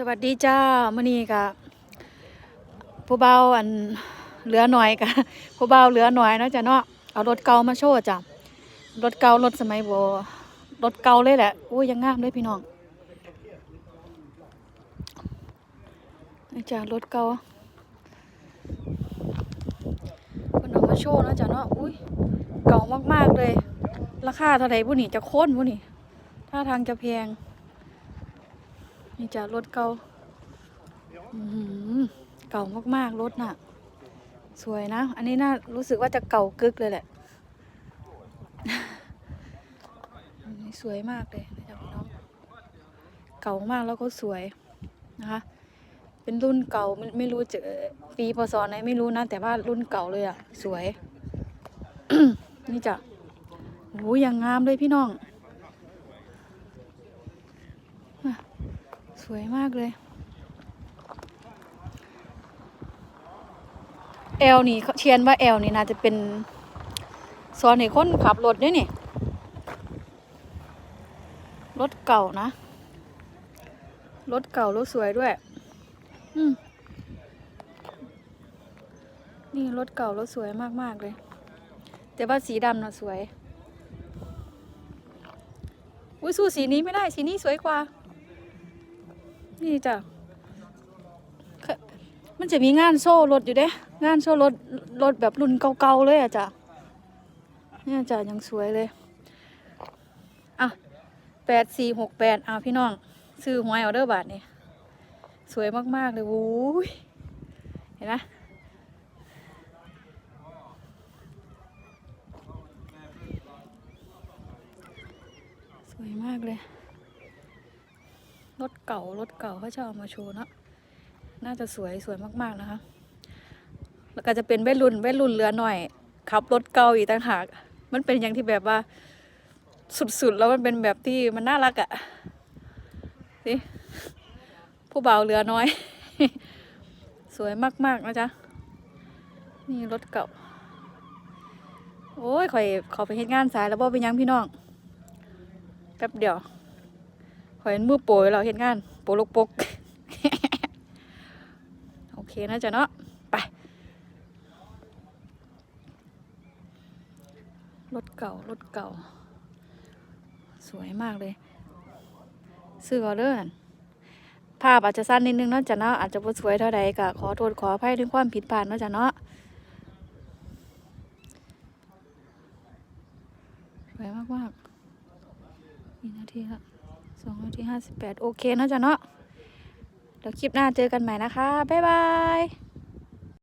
สวัสดีจ้ามื่อนี้กะผู้เบาอันเหลือหน่อยกะผู้เบาเหลือหน่อยเนาะจ้ะเนาะเอารถเก่ามาโชว์จ้ะรถเก่ารถสมัยโบรถเก่าเลยแหละอุ้ยยังงามเลยพี่น้องนี่จ้ะรถเก่าเพิ่นเอามาโชว์เนาะจ้ะเนาะอุ้ยเก่ามากๆเลย ราคาเท่าไหร่ผู้นี่จะโค่นผู้นี่ท่าทางจะแพง นี่จ้ะรถเก่าเก่ามากๆรถน่ะ สวยนะ อันนี้น่ารู้สึกว่าจะเก่ากึกเลยแหละนนี้สวยมากเลยนะจ๊ะพี่น้องเก่ามากแล้วก็สวยนะคะ เป็นรุ่นเก่าไม่ไม่รู้จะปีพศไหนไม่รู้นะ แต่ว่ารุ่นเก่าเลยอะ สวย นี่จ้ะโอ้ยยังงามเลยพี่น้อง วยมากเลย แอลนี่เชียนว่าแอลนี่น่าจะเป็นซอนให้คนขับรถด้วยนี่ รถเก่านะ รถเก่ารถสวยด้วย อืมนี่รถเก่ารถสวยมาก ๆ เลย แต่ว่าสีดำน่ะสวย อุ้ยสู้สีนี้ไม่ได้ สีนี้สวยกว่า นี่จ้ะมันจะมีงานโซ่รถอยู่เด้ งานโซ่รถรถแบบรุ่นเก่าๆเลยอะจ้ะเนี่ยจ้ะยังสวยเลย อะแปดสี่หกแปดอะพี่น้อง ซื้อหวยเอเดอร์บาทนี่สวยมากๆเลยโอ้ยเห็นไหมสวยมากเลย รถเก่ารถเก่าเขาจะเอามาโชว์เนอะน่าจะสวยสวยมากๆนะคะ แล้วก็จะเป็นวัยรุ่นวัยรุ่นเรือหน่อยขับรถเก่าอีกต่างหาก มันเป็นอย่างที่แบบว่า สุดๆ แล้วมันเป็นแบบที่มันน่ารักอะ่ะสิผู้บ่าวเรือน้อย สวยมากๆนะจ๊ะนี่รถเก่า โอ้ยขอยขอไปเฮ็ดงานสายแล้วบ่เป็นยังพี่น้อง แป๊บเดียว อยเห็นมือโปยเราเห็นงาน โปรลกปกโอเคนะจ๊ะเนาะไปรถเก่ารถเก่า สวยมากเลยซื้อเอเด้อนภาพอาจจะสั้นนิดนึงเนาะจ๊ะเนาะอาจจะบ่สวยเท่าใดก็ขอโทษขออภัยถึงความผิดพลาดเนาะจ๊ะเนาะสวยมากๆกี่นาทีละ สองนาทีห้าสิบแปดโอเคนะจ๊ะเนาะเดี๋ยวคลิปหน้าเจอกันใหม่นะคะ บ๊ายบาย